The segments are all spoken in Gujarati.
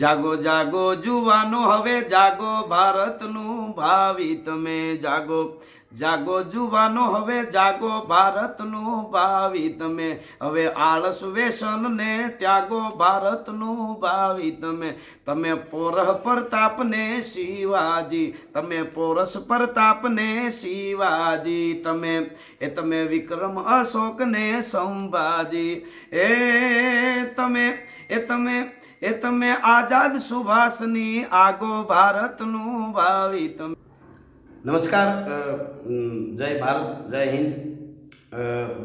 જાગો જાગો, જુવાનો હવે જાગો, ભારતનું ભાવિ તમે જાગો. જાગો, જુવાનો હવે જાગો, ભારતનું ભાવિ તમે હવે આળસ વ્યસન ને ત્યાગો, ભારતનું ભાવિ તમે તમે પોરહ પ્રતાપને શિવાજી, તમે પોરસ પ્રતાપને શિવાજી, તમે, એ તમે વિક્રમ અશોકને સંભાજી. એ તમે એ તમે એ તમે આઝાદ સુભાષની આગો ભારતનું ભાવિ તમે નમસ્કાર જય ભારત, જય હિન્દ.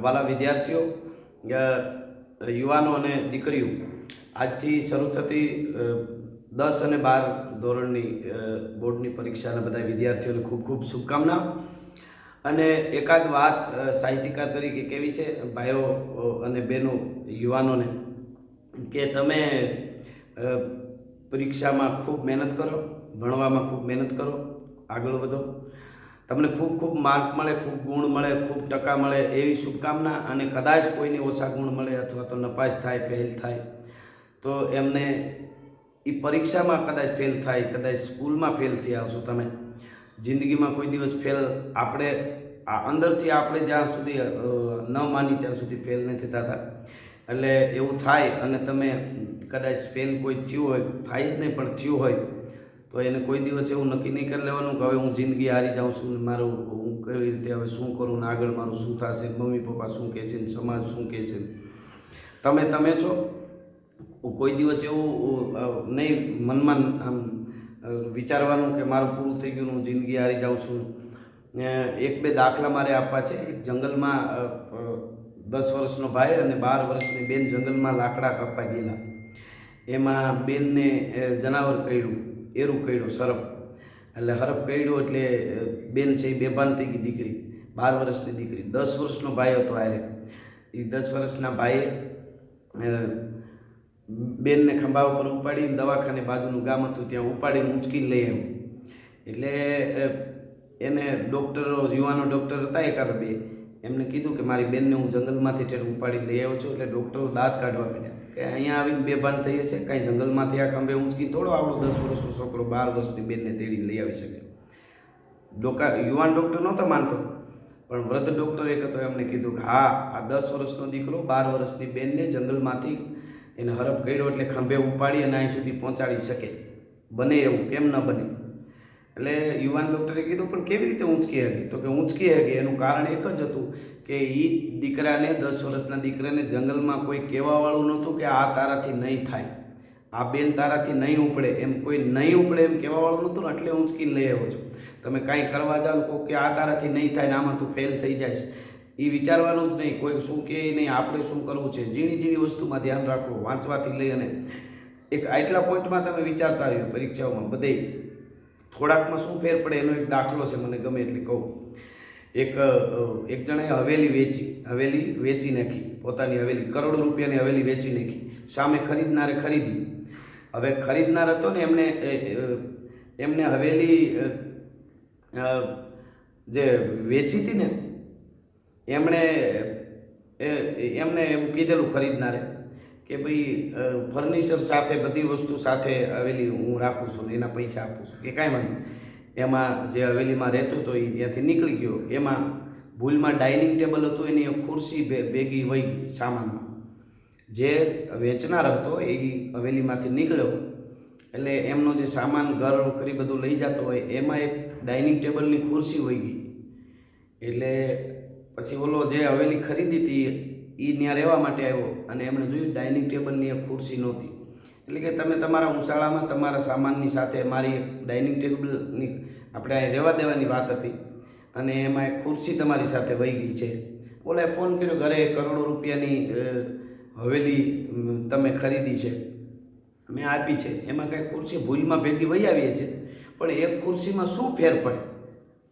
વાલા વિદ્યાર્થીઓ યુવાનો અને દીકરીઓ, આજથી શરૂ થતી દસ અને બાર ધોરણની બોર્ડની પરીક્ષાના બધા વિદ્યાર્થીઓને ખૂબ ખૂબ શુભકામના. અને એકાદ વાત સાહિત્યકાર તરીકે કેવી છે? ભાઈઓ અને બહેનો, યુવાનોને, કે તમે પરીક્ષામાં ખૂબ મહેનત કરો, ભણવામાં ખૂબ મહેનત કરો, આગળ વધો. તમને ખૂબ ખૂબ માર્ક મળે, ખૂબ ગુણ મળે, ખૂબ ટકા મળે એવી શુભકામના અને કદાચ કોઈને ઓછા ગુણ મળે અથવા તો નપાસ થાય, ફેલ થાય, તો એમને એ પરીક્ષામાં કદાચ ફેલ થાય, કદાચ સ્કૂલમાં ફેલ થયા આવશો તમે. જિંદગીમાં કોઈ દિવસ ફેલ આપણે અંદરથી આપણે જ્યાં સુધી ન માની ત્યાં સુધી ફેલ નથી થતા. એટલે એવું થાય અને તમે કદાચ ફેલ કોઈ થયું હોય, થાય જ નહીં, પણ થયું હોય, તો એને કોઈ દિવસ એવું નક્કી નહીં કરી લેવાનું કે હવે હું જિંદગી હારી જાઉં છું મારું હું કેવી રીતે હવે શું કરું ને આગળ મારું શું થશે મમ્મી પપ્પા શું કહેશે ને સમાજ શું કહેશે તમે તમે છો? કોઈ દિવસ એવું નહીં મનમાં આમ વિચારવાનું કે મારું પૂરું થઈ ગયું હું જિંદગી હારી જાઉં છું એક બે દાખલા મારે આપવા છે. એક જંગલમાં દસ વર્ષનો ભાઈ અને બાર વર્ષની બેન જંગલમાં લાકડા કાપવા ગયેલા. એમાં બેનને જનાવર કર્યું એરું કર્યું સરપ એટલે હરપ કર્યું એટલે બેન છે એ બેભાન થઈ ગઈ દીકરી, બાર વર્ષની દીકરી. દસ વર્ષનો ભાઈ હતો આરે એ દસ વર્ષના ભાઈએ બેનને ખંભા ઉપર ઉપાડીને દવાખાને બાજુનું ગામ હતું, ત્યાં ઉપાડીને ઊંચકીને લઈ આવ્યું. એટલે એને ડૉક્ટરો યુવાનો ડૉક્ટર હતા એકાદ બે એમને કીધું કે મારી બેનને હું જંગલમાંથી ઠેર ઉપાડીને લઈ આવ્યો છું એટલે ડૉક્ટરો દાંત કાઢવા માંડ્યા. કે અહીંયા આવીને બેભાન થઈ હશે, કાંઈ જંગલમાંથી આ ખંભે ઊંચકી થોડો આપણો દસ વર્ષનો છોકરો, બાર વર્ષની બેનને તેડીને લઈ આવી શકે. ડોકા, યુવાન ડૉક્ટર નહોતો માનતો, પણ વૃદ્ધ ડૉક્ટર એક હતો, એમને કીધું કે હા, આ દસ વર્ષનો દીકરો બાર વર્ષની બેનને જંગલમાંથી એને હરફ કર્યો એટલે ખંભે ઉપાડી અને અહીં સુધી પહોંચાડી શકે. બને એવું, કેમ ન બને? એટલે યુવાન ડૉક્ટરે કીધું, પણ કેવી રીતે ઊંચકી હતી તો કે ઊંચકી હતી એનું કારણ એક જ હતું કે એ દીકરાને, દસ વર્ષના દીકરાને જંગલમાં કોઈ કહેવાવાળું નહોતું કે આ તારાથી નહીં થાય. આ બેન તારાથી નહીં ઉપડે. એમ કોઈ નહીં ઉપડે એમ કહેવાવાળું નહોતું ને એટલે ઊંચકીને લઈ આવ્યો છું. તમે કાંઈ કરવા જાઓ કહો કે આ તારાથી નહીં થાય ને આમાં તું ફેલ થઈ જાય એ વિચારવાનું જ નહીં. કોઈ શું કહે નહીં, આપણે શું કરવું છે? ઝીણી ઝીણી વસ્તુમાં ધ્યાન રાખવું વાંચવાથી લઈ અને એક આટલા પોઈન્ટમાં તમે વિચારતા રહ્યો પરીક્ષાઓમાં બધે થોડાકમાં શું ફેર પડે એનો એક દાખલો છે મને ગમે એટલે કહું. એક એક જણાએ હવેલી વેચી હવેલી વેચી નાખી પોતાની હવેલી કરોડો રૂપિયાની હવેલી વેચી નાખી સામે ખરીદનારે ખરીદી. હવે ખરીદનાર હતો ને એમને એ, એમને હવેલી જે વેચી હતી ને એમણે એમને એમ કીધેલું ખરીદનારે કે ભાઈ ફર્નિચર સાથે, બધી વસ્તુ સાથે હવેલી હું રાખું છું એના પૈસા આપું છું. કે કાંઈ વાંધો એમાં જે હવેલીમાં રહેતો હતો એ ત્યાંથી નીકળી ગયો. એમાં ભૂલમાં ડાઇનિંગ ટેબલ હતું, એની ખુરશી ભેગી વહી ગઈ સામાનમાં જે વેચનાર હતો એ હવેલીમાંથી નીકળ્યો. એટલે એમનો જે સામાન, ઘર ખરી બધું લઈ જતો હોય, એમાં એક ડાઇનિંગ ટેબલની ખુરશી વહી ગઈ. એટલે પછી ઓલો જે હવેલી ખરીદી હતી એ ત્યાં રહેવા માટે આવ્યો અને એમણે જોયું ડાઇનિંગ ટેબલની એક ખુરશી નહોતી. એટલે કે તમે તમારા ઉશાળામાં તમારા સામાનની સાથે મારી એક ડાઇનિંગ ટેબલની આપણે અહીં રહેવા દેવાની વાત હતી અને એમાં એક ખુરશી તમારી સાથે વહી ગઈ છે. ઓલાએ ફોન કર્યો, ઘરે કરોડો રૂપિયાની હવેલી તમે ખરીદી છે. મેં આપી છે. એમાં કાંઈ ખુરશી ભૂલમાં ભેગી વહી આવીએ છીએ. પણ એક ખુરશીમાં શું ફેર પડે?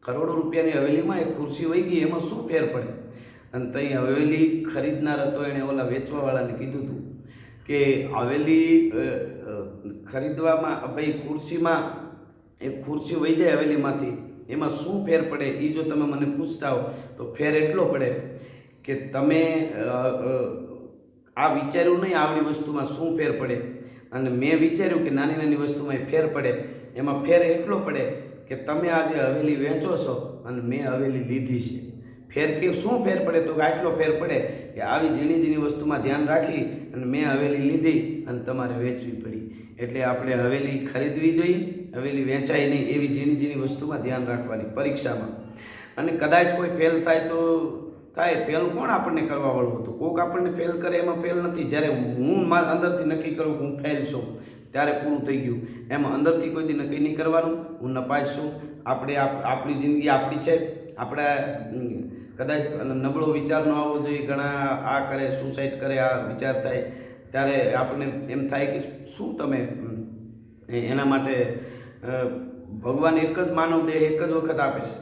કરોડો રૂપિયાની હવેલીમાં એક ખુરશી વહી ગઈ, એમાં શું ફેર પડે? અને ત્યાં હવેલી ખરીદનાર હતો એણે ઓલા વેચવાવાળાને કીધું હતું કે હવેલી ખરીદવામાં ભાઈ ખુરશીમાં, એક ખુરશી વહી જાય હવેલીમાંથી, એમાં શું ફેર પડે એ જો તમે મને પૂછતા હો, તો ફેર એટલો પડે કે તમે આ વિચાર્યું નહીં આવડી વસ્તુમાં શું ફેર પડે. અને મેં વિચાર્યું કે નાની નાની વસ્તુમાં ફેર પડે. એમાં ફેર એટલો પડે કે તમે આજે હવેલી વેચો છો અને મેં હવેલી લીધી છે. ફેર કે શું ફેર પડે તો કે આટલો ફેર પડે કે આવી ઝીણી ઝીણી વસ્તુમાં ધ્યાન રાખી અને મેં હવેલી લીધી અને તમારે વેચવી પડી. એટલે આપણે હવેલી ખરીદવી જોઈએ, હવેલી વેચાય નહીં એવી ઝીણી ઝીણી વસ્તુમાં ધ્યાન રાખવાની પરીક્ષામાં. અને કદાચ કોઈ ફેલ થાય તો થાય ફેલ કોણ આપણને કરવાવાળું હતું? કોક આપણને ફેલ કરે એમાં ફેલ નથી. જ્યારે હું મારા અંદરથી નક્કી કરું હું ફેલ છું, ત્યારે પૂરું થઈ ગયું. એમાં અંદરથી કોઈ દી નક્કી નહીં કરવાનું. હું નપાસ છું. આપણે આપ- આપણી જિંદગી આપણી છે. આપણે કદાચ નબળો વિચાર ન આવવો જોઈએ, ઘણા આ કરે સુસાઇડ કરે, આ વિચાર થાય, ત્યારે આપણને એમ થાય કે શું તમે એના માટે ભગવાન એક જ માનવ દેહ એક જ વખત આપે છે.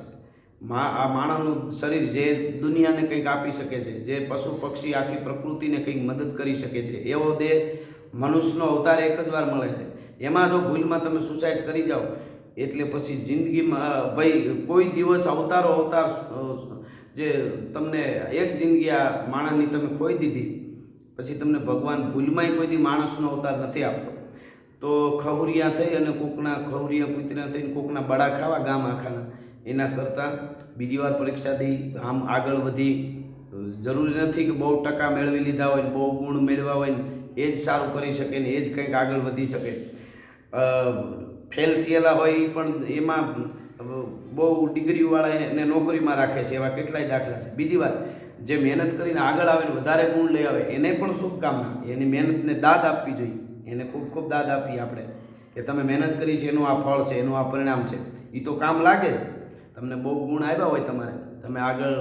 મા, આ માણસનું શરીર જે દુનિયાને કંઈક આપી શકે છે, જે પશુ, પક્ષી, આખી પ્રકૃતિને કંઈક મદદ કરી શકે છે, એવો દેહ મનુષ્યનો અવતાર એક જ વાર મળે છે. એમાં જો ભૂલમાં તમે સુસાઇડ કરી જાઓ, એટલે પછી જિંદગીમાં ભાઈ, કોઈ દિવસ અવતારો, અવતાર જે તમને એક જિંદગી આ માણસની તમે ખોઈ દીધી, પછી તમને ભગવાન ભૂલમાંય કોઈ દી માણસનો અવતાર નથી આપતો. તો ખહુરિયા થઈ અને કોકના ખહુરિયા કૂતરા થઈને કોકના બડા ખાવા ગામ આખાના. એના કરતાં બીજી વાર પરીક્ષા દઈ આમ આગળ વધી. જરૂરી નથી કે બહુ ટકા મેળવી લીધા હોય ને બહુ ગુણ મેળવ્યા હોય ને, એ જ સારું કરી શકે ને એ જ કંઈક આગળ વધી શકે. ફેલ થયેલા હોય પણ એમાં બહુ ડિગ્રીવાળા એને નોકરીમાં રાખે છે, એવા કેટલાય દાખલા છે. બીજી વાત, જે મહેનત કરીને આગળ આવે ને વધારે ગુણ લઈ આવે, એને પણ શુભકામના. એની મહેનતને દાદ આપવી જોઈએ. એને ખૂબ ખૂબ દાદ આપીએ આપણે. કે તમે મહેનત કરી છે, એનું આ ફળ છે, એનું આ પરિણામ છે. એ તો કામ લાગે જ. તમને બહુ ગુણ આવ્યા હોય તમારે. તમે આગળ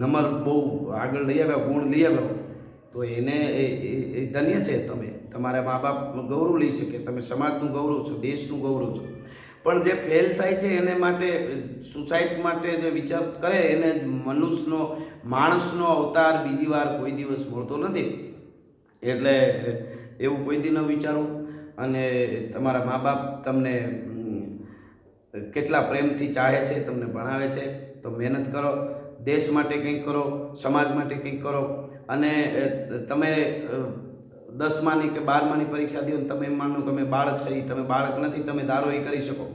નંબર બહુ આગળ લઈ આવ્યા, ગુણ લઈ આવ્યા તો એને એ ધન્ય છે તમે. તમારા મા બાપ ગૌરવ લઈ શકે તમે સમાજનું ગૌરવ છો, દેશનું ગૌરવ છો. પણ જે ફેલ થાય છે એને માટે સુસાઇડ માટે જે વિચાર કરે, એને મનુષ્યનો, માણસનો અવતાર બીજી વાર કોઈ દિવસ મળતો નથી. એટલે, એવું કોઈ દી ન અને તમારા મા બાપ તમને કેટલા પ્રેમથી ચાહે છે તમને ભણાવે છે, તો મહેનત કરો. દેશ માટે કંઈક કરો, સમાજ માટે કંઈક કરો. અને તમે દસમાની કે બારમાની પરીક્ષા દો તમે એમ માનો કે અમે બાળક છે તમે બાળક નથી, તમે ધારો એ કરી શકો.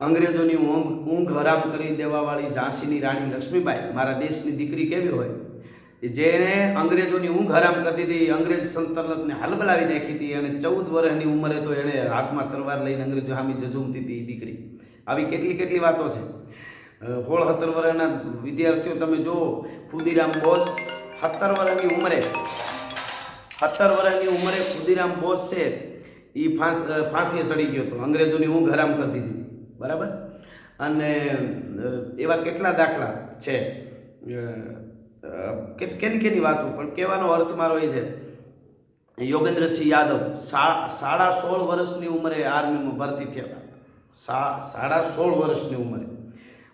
અંગ્રેજોની ઊંઘ ઊંઘ હરામ કરી દેવાવાળી ઝાંસીની રાણી લક્ષ્મીબાઈ, મારા દેશની દીકરી કેવી હોય? જેણે અંગ્રેજોની ઊંઘ હરામ કરી દીધી અંગ્રેજ સંતલતને હલબલાવી નાખી હતી, અને ચૌદ વર્ષની ઉંમરે તો એણે હાથમાં તલવાર લઈને અંગ્રેજો હામી જજુમતી હતી દીકરી. આવી કેટલી કેટલી વાતો છે. સોળ સત્તર વર્ષના વિદ્યાર્થીઓ તમે જુઓ, ખુદીરામ બોસ સત્તર વર્ષની ઉંમરે સત્તર વર્ષની ઉંમરે ખુદીરામ બોસ છે, એ ફાંસ ફાંસીએ ચડી ગયો હતો. અંગ્રેજોની ઊંઘ હરામ કરી દીધી બરાબર? અને એવા કેટલા દાખલા છે. કેની કેની વાતો? પણ કહેવાનો અર્થ મારો એ છે, યોગેન્દ્રસિંહ યાદવ સાડા સોળ વર્ષની ઉંમરે આર્મીમાં ભરતી થયા સા, સાડા સોળ વર્ષની ઉંમરે.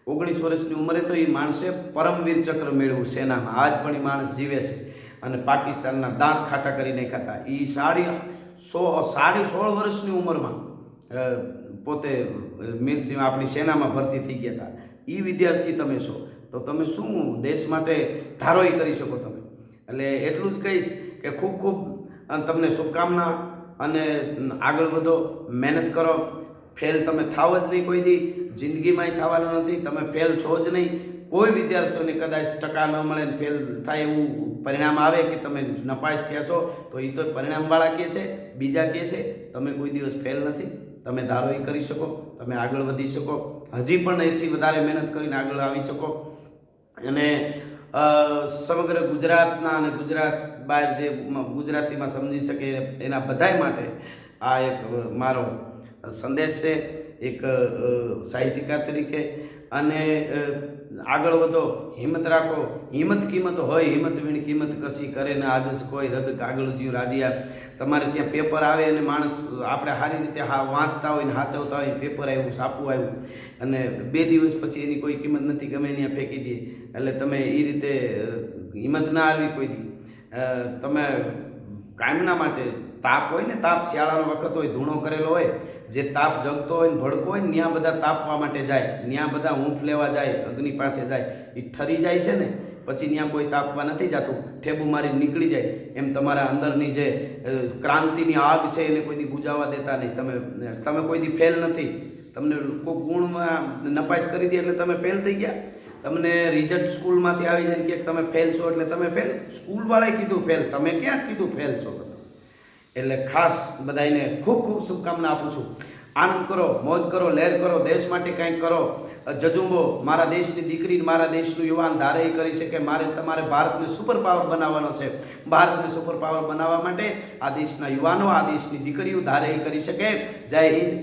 ઓગણીસ વર્ષની ઉંમરે તો એ માણસે પરમવીર ચક્ર મેળવ્યું સેનામાં. આજ પણ એ માણસ જીવે છે. અને પાકિસ્તાનના દાંત ખાટા કરી નાખ્યા હતા. એ સાડી સો, સાડી સોળ વર્ષની ઉંમરમાં પોતે મિલિટરીમાં આપણી સેનામાં ભરતી થઈ ગયા હતા. એ વિદ્યાર્થી તમે છો. તો તમે શું દેશ માટે ધારોઈ કરી શકો તમે? એટલે એટલું જ કહીશ કે ખૂબ ખૂબ તમને શુભકામના અને આગળ વધો, મહેનત કરો. ફેલ તમે થાવ જ નહીં કોઈ દી. જિંદગીમાંય થવાના નથી. તમે ફેલ છો જ નહીં. કોઈ વિદ્યાર્થીઓને કદાચ ટકા ન મળે ને ફેલ થાય એવું પરિણામ આવે કે તમે નપાસ થયા છો, તો એ તો પરિણામવાળા કહે છે, બીજા કહે છે, તમે કોઈ દિવસ ફેલ નથી, તમે ધારો એ કરી શકો, તમે આગળ વધી શકો, હજી પણ એથી વધારે મહેનત કરીને આગળ આવી શકો. અને સમગ્ર ગુજરાતના અને ગુજરાત બહાર જે ગુજરાતીમાં સમજી શકે એના બધાય માટે આ એક મારો સંદેશ છે, એક સાહિત્યકાર તરીકે. અને આગળ વધો, હિંમત રાખો. હિંમત કિંમત હોય, હિંમત વીણ કિંમત કશી કરે ને આજ જ કોઈ રદ કાગળ જ્યું રાજીયા તમારે ત્યાં પેપર આવે અને માણસ આપણે સારી રીતે હા વાંચતા હોય ને સાચવતા હોય પેપર આવ્યું, સાપું આવ્યું. અને બે દિવસ પછી એની કોઈ કિંમત નથી, ગમે ત્યાં ફેંકી દે. એટલે તમે એ રીતે હિંમત ના આવી કોઈ દી. તમે કાયમના માટે તાપ હોય ને તાપ શિયાળાનો વખત હોય, ધૂણો કરેલો હોય, જે તાપ જગતો હોય ને ભડકો હોય ને ત્યાં બધા તાપવા માટે જાય ત્યાં બધા ઊંફ લેવા જાય, અગ્નિ પાસે જાય એ ઠરી જાય છે ને, પછી ત્યાં કોઈ તાપવા નથી જતું, ઠેબુ મારી નીકળી જાય, એમ તમારા અંદરની જે ક્રાંતિની આગ છે એને કોઈ ગુજાવા દેતા નહીં. તમે તમે કોઈ દી ફેલ નથી. તમને કોઈ ગુણમાં નપાસ કરી દે એટલે તમે ફેલ થઈ ગયા. તમને રિઝલ્ટ સ્કૂલમાંથી આવી જાય કે તમે ફેલ છો એટલે તમે ફેલ. સ્કૂલવાળાએ કીધું ફેલ. તમે ક્યાં કીધું ફેલ છો? તમે એટલે ખાસ બધાને ખૂબ ખૂબ શુભકામના આપું છું. આનંદ કરો, મોજ કરો, લહેર કરો, દેશ માટે કંઈક કરો. જજુંબો, મારા દેશની દીકરી મારા દેશનું યુવાન ધારે કરી શકે. મારે તમારે ભારતને સુપર પાવર બનાવવાનો છે. ભારતને સુપર પાવર બનાવવા માટે આ દેશના યુવાનો, આ દેશની દીકરીઓ ધારે કરી શકે. જય હિન્દ.